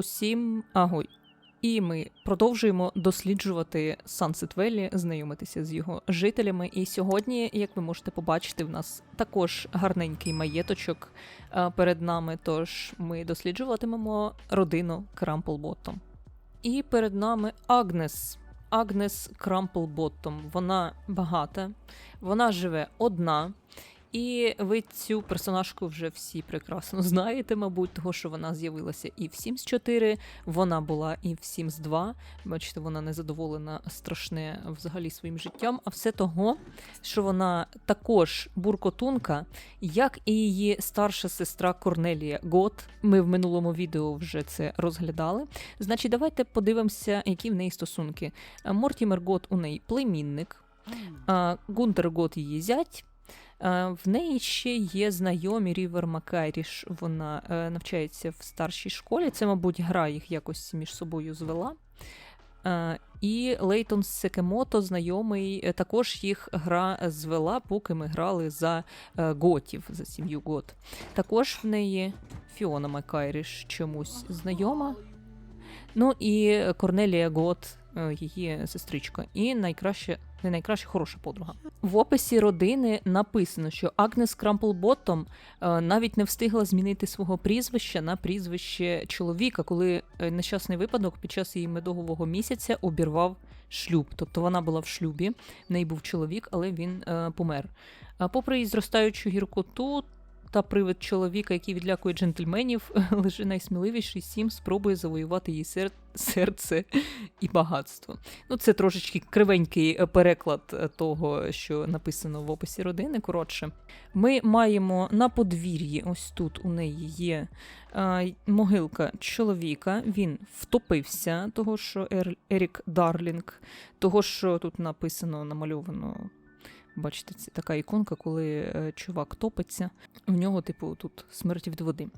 Усім агой. І ми продовжуємо досліджувати Sunset Valley, знайомитися з його жителями. І сьогодні, як ви можете побачити, в нас також гарненький маєточок е, перед нами. Тож ми досліджуватимемо родину Крамплботтом. І перед нами Агнес. Агнес Крамплботтом. Вона багата, вона живе одна. І ви цю персонажку вже всі прекрасно знаєте, мабуть, того, що вона з'явилася і в Sims 4, вона була і в Sims 2. Бачите, вона незадоволена страшне взагалі своїм життям. А все того, що вона також буркотунка, як і її старша сестра Корнелія Гот. Ми в минулому відео вже це розглядали. Значить, давайте подивимося, які в неї стосунки. Мортімер Гот у неї племінник, Гунтер Гот її зять. Е, В неї ще є знайомі Рівер Макайріш. Вона е, навчається в старшій школі. Це, мабуть, гра їх якось між собою звела. Е, І Лейтон Секемото, знайомий, також їх гра звела, поки ми грали за готів, за сім'ю гот. Також в неї Фіона Макайріш чомусь знайома. Ну і Корнелія Гот, її сестричка, і найкраще, не найкраще хороша подруга. В описі родини написано, що Агнес Крамплботом е, навіть не встигла змінити свого прізвища на прізвище чоловіка, коли е, нещасний випадок під час її медового місяця обірвав шлюб. Тобто вона була в шлюбі, в неї був чоловік, але він е, помер. А попри її зростаючу гіркоту. Та привид чоловіка, який відлякує джентльменів, лише найсміливіший сім спробує завоювати її сер... серце і багатство. Ну, це трошечки кривенький е, переклад е, того, що написано в описі родини. Коротше, ми маємо на подвір'ї, ось тут у неї є е, могилка чоловіка. Він втопився, того, що Ер... Ерік Дарлінг, того, що тут написано, намальовано. Бачите, це така іконка, коли е, чувак топиться. В нього, типу, тут смерть від води.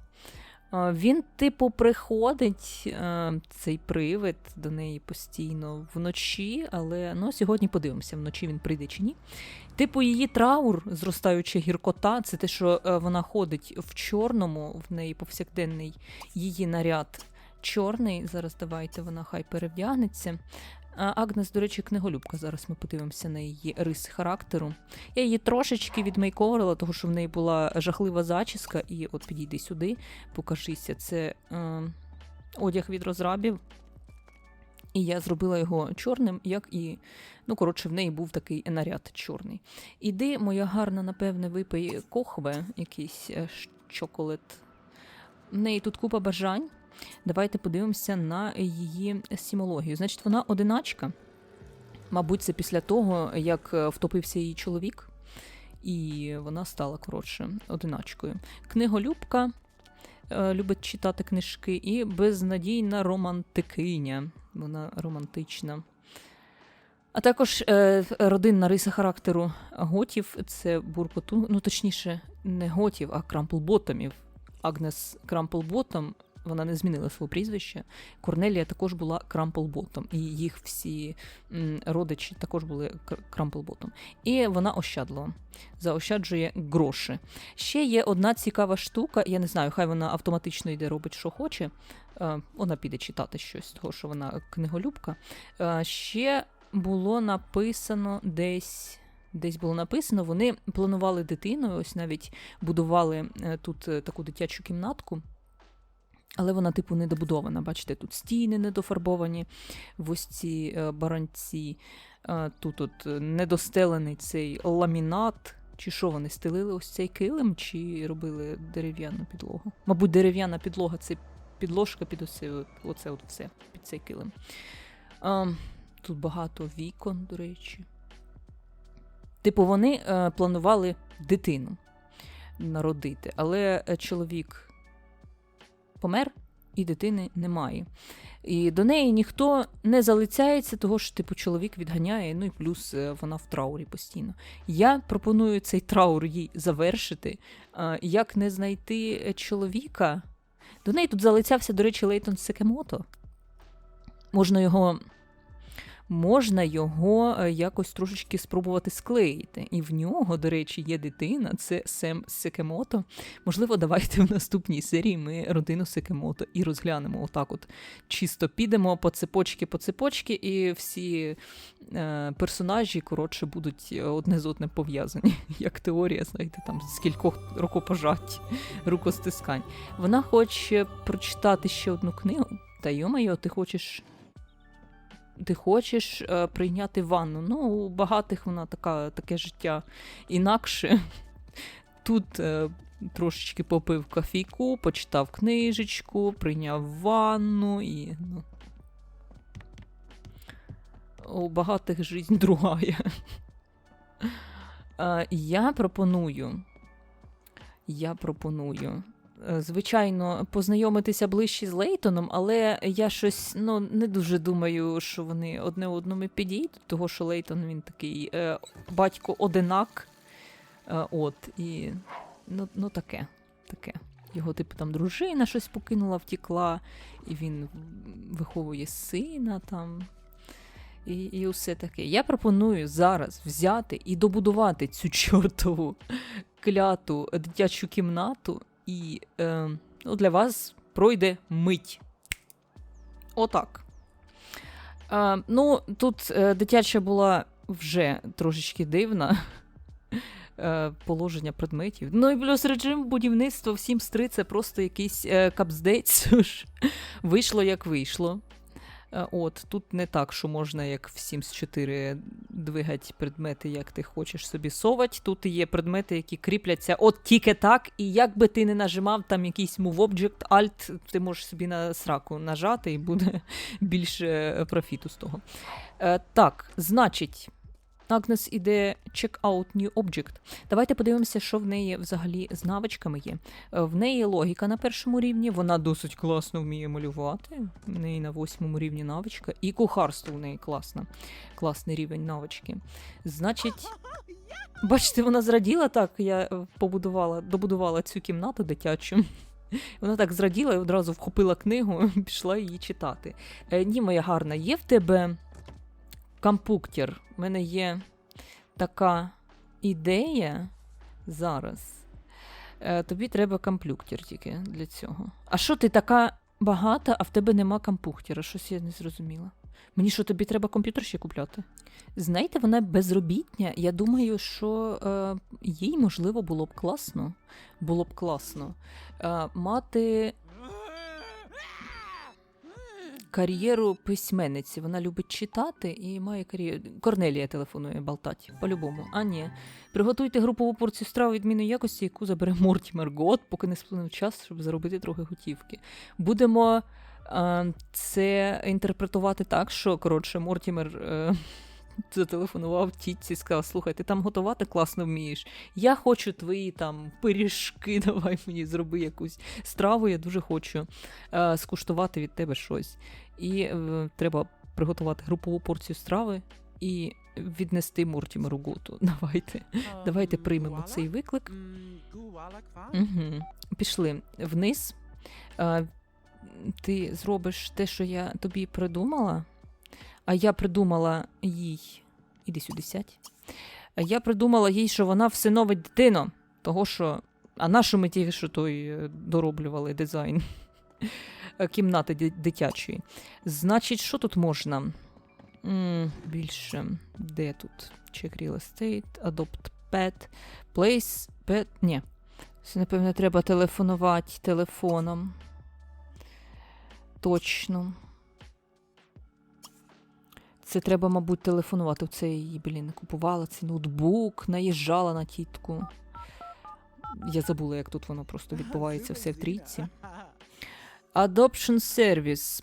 Він, типу, приходить, е, цей привид до неї постійно вночі, але ну, сьогодні подивимося, вночі він прийде чи ні. Типу, її траур, зростаюча гіркота, це те, що е, вона ходить в чорному, в неї повсякденний її наряд чорний. Зараз давайте вона хай перевдягнеться. А Агнес, до речі, книголюбка. Зараз ми подивимося на її риси характеру. Я її трошечки відмейковувала, тому що в неї була жахлива зачіска, і от підійди сюди, покажися. Це е, одяг від розрабів. І я зробила його чорним, як і. Ну, коротше, в неї був такий наряд чорний. Іди, моя гарна, напевне, випий кохве, якийсь е, чоколад. В неї тут купа бажань. Давайте подивимося на її сімологію. Значить, вона одиначка. Мабуть, це після того, як е, втопився її чоловік, і вона стала коротше одиначкою. Книголюбка е, любить читати книжки, і безнадійна романтикиня. Вона романтична. А також е, родинна риса характеру готів це буркоту, ну точніше, не готів, а крамплботомів. Агнес Крамплботом вона не змінила своє прізвище. Корнелія також була Крамплботом, і їх всі родичі також були Крамплботом. І вона ощадлива, заощаджує гроші. Ще є одна цікава штука, я не знаю, хай вона автоматично йде, робить, що хоче. Е, Вона піде читати щось, того що вона книголюбка. Е, Ще було написано десь. Десь було написано, вони планували дитину, ось навіть будували е, тут таку дитячу кімнатку. Але вона, типу, недобудована. Бачите, тут стіни недофарбовані в ось ці е, баранці. Е, Тут от недостелений цей ламінат. Чи що вони стелили ось цей килим, чи робили дерев'яну підлогу? Мабуть, дерев'яна підлога це підложка під оце, оце от все, під цей килим. А, Тут багато вікон, до речі. Типу, вони е, планували дитину народити, але е, чоловік помер, і дитини немає. І до неї ніхто не залицяється, того що типу чоловік відганяє, ну і плюс е, вона в траурі постійно. Я пропоную цей траур їй завершити. Як не знайти чоловіка? До неї тут залицявся, до речі, Лейтон Секемото. Можна його можна його е, якось трошечки спробувати склеїти. І в нього, до речі, є дитина, це Сем Секемото. Можливо, давайте в наступній серії ми родину Секемото і розглянемо отак. От чисто підемо по цепочки, по цепочки, і всі е, персонажі, коротше, будуть одне з одним пов'язані. Як теорія, знаєте, там з кількох рукопожать, рукостискань. Вона хоче прочитати ще одну книгу. Та йомайо, ти хочеш. Ти хочеш е, прийняти ванну. Ну, у багатих вона така, таке життя інакше. Тут е, трошечки попив кофійку, почитав книжечку, прийняв ванну і. Ну, у багатих жизнь другая. Е, я пропоную. Я пропоную. Е, Звичайно, познайомитися ближче з Лейтоном, але я щось ну, не дуже думаю, що вони одне одному підійдуть, того що Лейтон він такий е, батько одинак. Е, от, і ну, ну таке, таке. Його, типу, там дружина щось покинула, втікла, і він виховує сина там. І, і усе таке. Я пропоную зараз взяти і добудувати цю чортову кляту дитячу кімнату, і е, ну, для вас пройде мить. Отак. Е, ну, тут е, дитяча була вже трошечки дивна. Е, положення предметів. Ну і плюс режим будівництва в Sims 3 це просто якийсь е, капздець. Вийшло як вийшло. Е, От, тут не так, що можна, як в Sims 4, двигати предмети, як ти хочеш собі совать. Тут є предмети, які кріпляться от тільки так, і як би ти не нажимав там якийсь Move Object, Alt, ти можеш собі на сраку нажати, і буде більше е, профіту з того. Е, так, значить. Агнес іде check out new object. Давайте подивимося, що в неї взагалі з навичками є. Е, В неї логіка на першому рівні, вона досить класно вміє малювати. В неї на восьмому рівні навичка. І кухарство в неї класно. Класний рівень навички. Значить, бачите, вона зраділа так. Я е, побудувала, добудувала цю кімнату дитячу. Вона так зраділа і одразу вхопила книгу пішла її читати. Е, ні, моя гарна, є в тебе компуктер. У мене є така ідея зараз. Е, тобі треба комп'ютер тільки для цього. А що ти така багата, а в тебе нема комп'ютера? Щось я не зрозуміла. Мені що тобі треба комп'ютер ще купляти? Знаєте, вона безробітня. Я думаю, що е, їй можливо було б класно. Було б класно е, мати кар'єру письменниці. Вона любить читати і має кар'єру. Корнелія телефонує болтати, по-любому. А ні. Приготуйте групову порцію страв відмінної якості, яку забере Мортімер Гот, поки не сплинув час, щоб заробити трохи готівки. Будемо е, це інтерпретувати так, що коротше Мортімер. Е, Зателефонував тітці, сказав: слухай, ти там готувати класно вмієш. Я хочу твої там пиріжки, давай мені зроби якусь страву. Я дуже хочу е, скуштувати від тебе щось. І е, треба приготувати групову порцію страви і віднести Мортімеру Готу. Давайте. Давайте приймемо цей виклик. Угу. Пішли вниз. Е, ти зробиш те, що я тобі придумала. А я придумала їй. Іди сюди сядь. Я придумала їй, що вона всиновить дитину. Того що. А нашу ми тільки що той е, дороблювали дизайн кімнати дитячої. Значить, що тут можна? м більше. Де тут? Check real estate, adopt pet, place, pet. Ні. Це, напевно, треба телефонувати телефоном. Точно. Це треба, мабуть, телефонувати. Це її, блін, купувала цей ноутбук, наїжджала на тітку. Я забула, як тут воно просто відбувається все в трійці. Adoption Service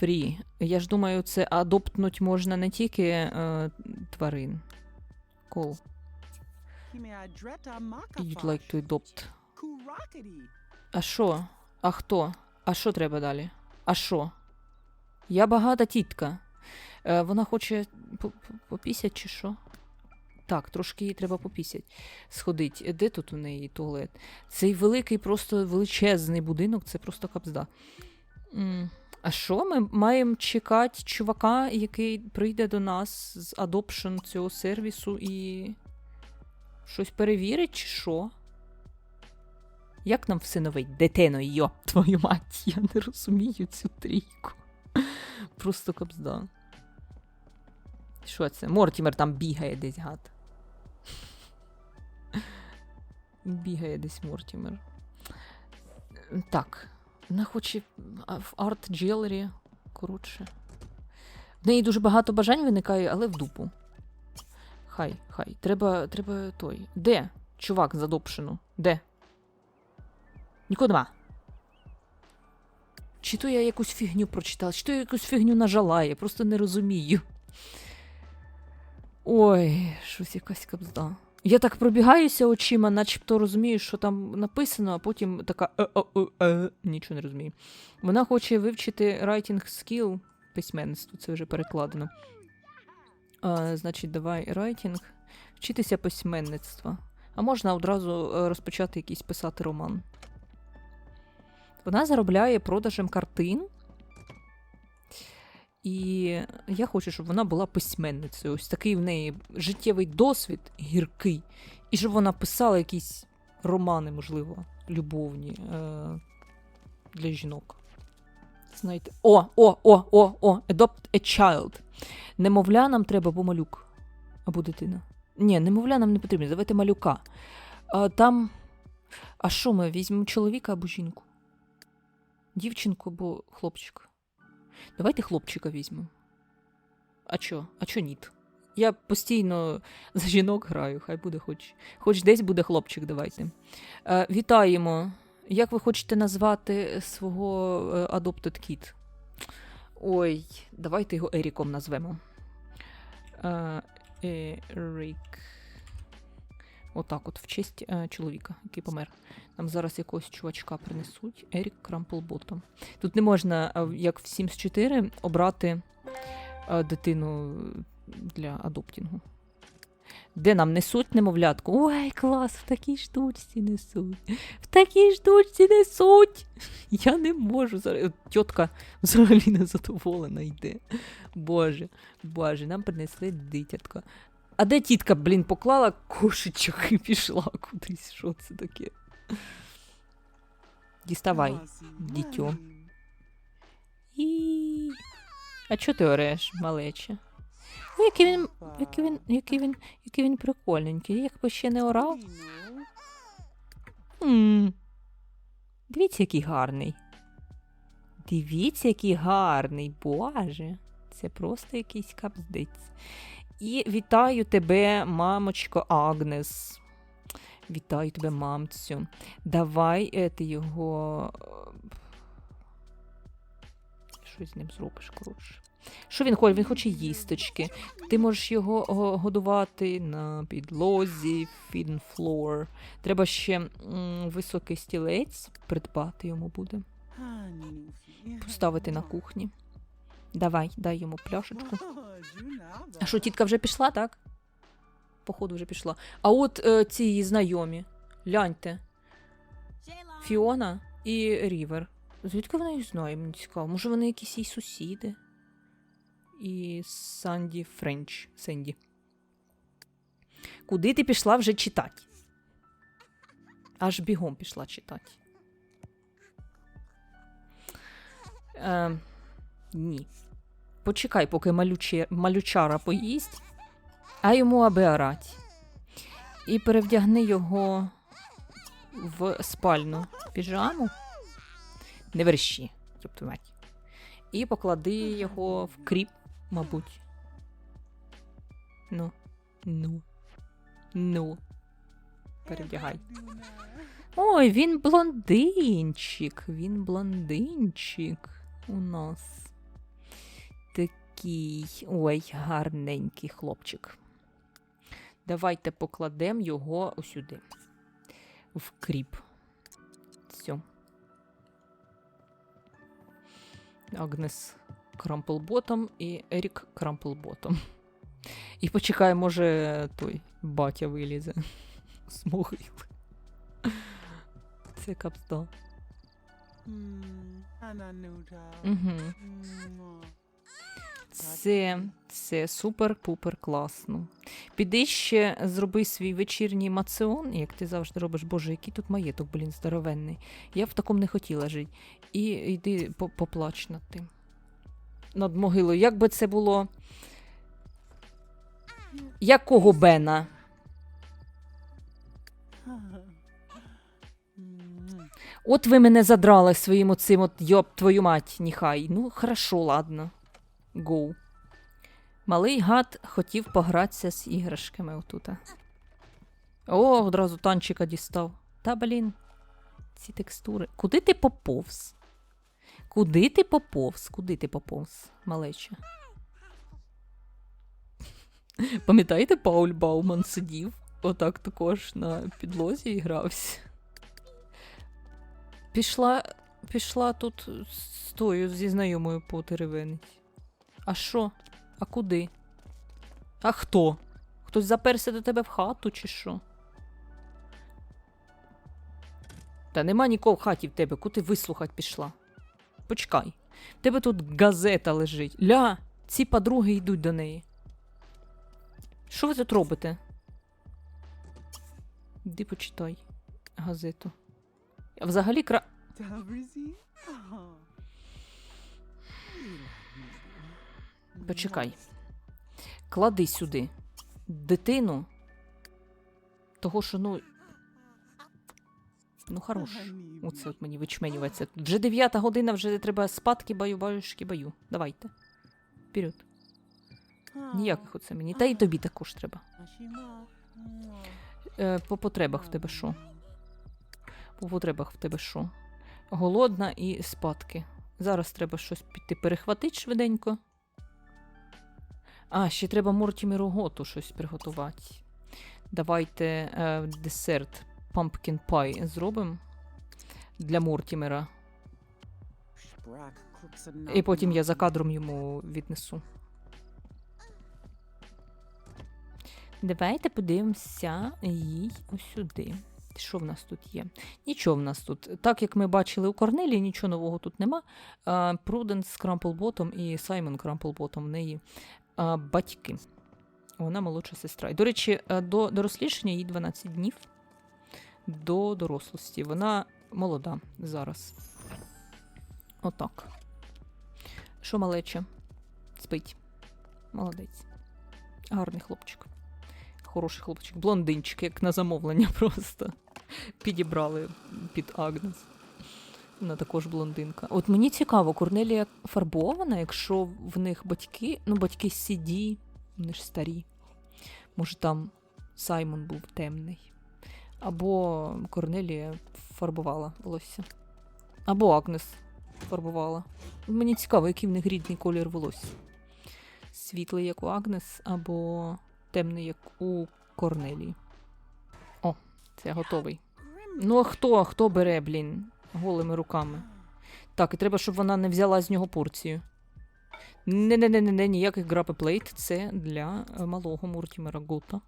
Free. Я ж думаю, це адоптнуть можна не тільки е, тварин. Call. You'd like to adopt. А що? А хто? А що треба далі? А що? Я багата тітка. Е, вона хоче по- по- попісять чи що? Так, трошки їй треба попісять. Сходить. Де тут у неї туалет? Цей великий, просто величезний будинок, це просто капзда. М, А що ми маємо чекати чувака, який прийде до нас з адопшн цього сервісу і щось перевірить, чи що? Як нам всиновить дитину, йоп, твою мать, я не розумію цю трійку. Просто капзда. Що це? Мортімер там бігає десь гад. Бігає десь Мортімер. Так. Вона хоче в арт джелері. Коротше. В неї дуже багато бажань виникає, але в дупу. Хай, хай. Треба, треба той. Де? Чувак з адопшену? Де? Нікого нема. Чи то я якусь фігню прочитала, чи то я якусь фігню нажала, я просто не розумію. Ой, щось якась кабзда. Я так пробігаюся очима, начебто розумію, що там написано, а потім така е -е -е -е, нічого не розумію. Вона хоче вивчити writing skill, письменництво, це вже перекладено. А, значить, давай writing, вчитися письменництва. А можна одразу е, розпочати якийсь писати роман. Вона заробляє продажем картин. І я хочу, щоб вона була письменницею. Ось такий в неї життєвий досвід гіркий. І щоб вона писала якісь романи, можливо, любовні е- для жінок. Знаєте, о, о, о, о, о, adopt a child. Немовля нам треба, бо малюк. Або дитина. Ні, немовля нам не потрібно, давайте малюка. А, там. А що ми візьмемо чоловіка або жінку? Дівчинку або хлопчика? Давайте хлопчика візьмемо. А чо? А чо ніт? Я постійно за жінок граю, хай буде хоч. Хоч десь буде хлопчик, давайте. Е, вітаємо. Як ви хочете назвати свого е, Adopted Kid? Ой, давайте його Еріком назвемо. Е, Ерік. Отак, от, в честь е, чоловіка, який помер. Нам зараз якогось чувачка принесуть. Ерік Крамплботом. Тут не можна, е, як в Sims 4, обрати е, дитину для адоптінгу. Де нам несуть немовлятку? Ой, клас, в такій штучці несуть. В такій штучці несуть. Я не можу зараз. Тітка взагалі не задоволена йде. Боже, боже, нам принесли дитятка. А де тітка, блін, поклала кошечок і пішла кудись. Що це таке? Діставай, дітьо. І... А чого ти ореш, малече? Ой, який він, який він, який він, який він прикольненький. Якби ще не орав. м Дивіться, який гарний. Дивіться, який гарний, боже. Це просто якийсь капздець. І вітаю тебе, мамочко Агнес. Вітаю тебе, мамцю. Давай е, ти його. е, Щось з ним зробиш, коротше. Що він хоче? Він хоче їсточки. Ти можеш його годувати на підлозі, feed floor. Треба ще високий стілець придбати йому буде. Поставити на кухні. Давай, дай йому пляшечку. А що, тітка вже пішла, так? Походу, вже пішла. А от е, ці її знайомі. Гляньте. Фіона і Рівер. Звідки вона їх знає, мені цікаво. Може, вони якісь її сусіди? І Санді Френч. Сенді. Куди ти пішла вже читати? Аж бігом пішла читати. Е, ні. Почекай, поки малюче, малючара поїсть, а йому аби орать. І перевдягни його в спальну піжаму. Не верщі, тобто мать. І поклади його в кріп, мабуть. Ну, ну, ну. Перевдягай. Ой, він блондинчик. Він блондинчик у нас. Такий. Ой, гарненький хлопчик. Давайте покладемо його сюди. В кріп. Все. Агнес Крамплботом і Ерік Крамплботом. І почекай, може, той батя вилізе з могили. Це капста. Угу. Це, це супер-пупер класно. Піди ще зроби свій вечірній маціон, як ти завжди робиш. Боже, який тут маєток, блін, здоровенний. Я в такому не хотіла жити. І йди по- поплач над тим. Над могилою. Як би це було. Якого Бена? От ви мене задрали своїм оцим от йоп твою мать, ніхай. Ну, хорошо, ладно. Гоу. Малий гад хотів погратися з іграшками отута. О, одразу танчика дістав. Та блін. Ці текстури. Куди ти поповз? Куди ти поповз? Куди ти поповз, малеча? Пам'ятаєте, Пауль Бауман сидів отак також на підлозі і грався. Пішла, пішла тут з тою зі знайомою по теревениць. А що? А куди? А хто? Хтось заперся до тебе в хату, чи що? Та нема нікого в хаті в тебе, куди вислухать пішла. Почекай. В тебе тут газета лежить. Ля, ці подруги йдуть до неї. Що ви тут робите? Іди почитай газету. Взагалі кра. Почекай. Клади сюди дитину. Того, що ну. Ну, хорош. Оце от мені вичменюється. Вже дев'ята година, вже треба спадки баю, баюшки баю. Давайте. Вперед. Ніяких оце мені. Та й тобі також треба. Е, по потребах в тебе що? По потребах в тебе що? Голодна і спадки. Зараз треба щось піти перехватити швиденько. А, ще треба Мортімеру Готу щось приготувати. Давайте е, десерт Pumpkin Pie зробимо для Мортімера. І потім я за кадром йому віднесу. Давайте подивимося їй сюди. Що в нас тут є? Нічого в нас тут. Так як ми бачили у Корнелії, нічого нового тут нема. Пруденс Крамплботом і Саймон Крамплботом в неї а, батьки. Вона молодша сестра. І, до речі, е, до дорослішання їй 12 днів до дорослості. Вона молода зараз. Отак. Що малеча? Спить. Молодець. Гарний хлопчик. Хороший хлопчик. Блондинчик, як на замовлення просто. Підібрали під Агнес. Вона також блондинка. От мені цікаво, Корнелія фарбована, якщо в них батьки, ну, батьки сіді, вони ж старі. Може, там Саймон був темний. Або Корнелія фарбувала волосся. Або Агнес фарбувала. Мені цікаво, який в них рідний колір волосся. Світлий, як у Агнес, або темний, як у Корнелії. О, це готовий. Ну, а хто, хто бере, блін, голими руками? Так, і треба, щоб вона не взяла з нього порцію. Не, не, не, не, ніяких грапи плейт. Це для е, малого Муртімера Гота.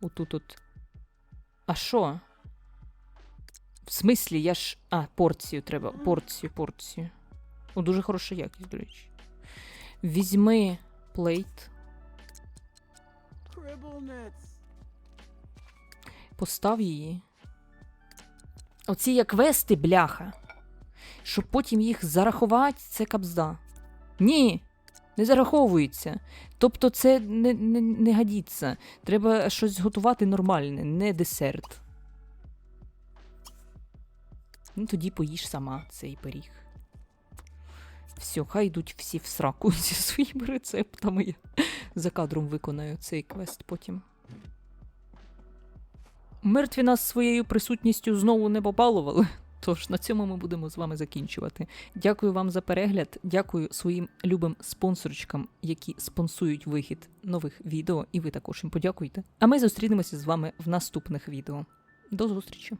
Отут от. А що? В смислі, я ж. А, порцію треба. Порцію, порцію. О, дуже хороша якість, до речі. Візьми плейт, постав її. Оці як квести, бляха. Щоб потім їх зарахувати, це кабзда. Ні, не зараховується. Тобто це не, не, не годиться. Треба щось готувати нормальне, не десерт. Ну, тоді поїж сама цей пиріг. Все, хай йдуть всі в сраку зі своїми рецептами. Я за кадром виконаю цей квест потім. Мертві нас своєю присутністю знову не побалували. Тож на цьому ми будемо з вами закінчувати. Дякую вам за перегляд. Дякую своїм любим спонсорочкам, які спонсують вихід нових відео, і ви також їм подякуйте. А ми зустрінемося з вами в наступних відео. До зустрічі!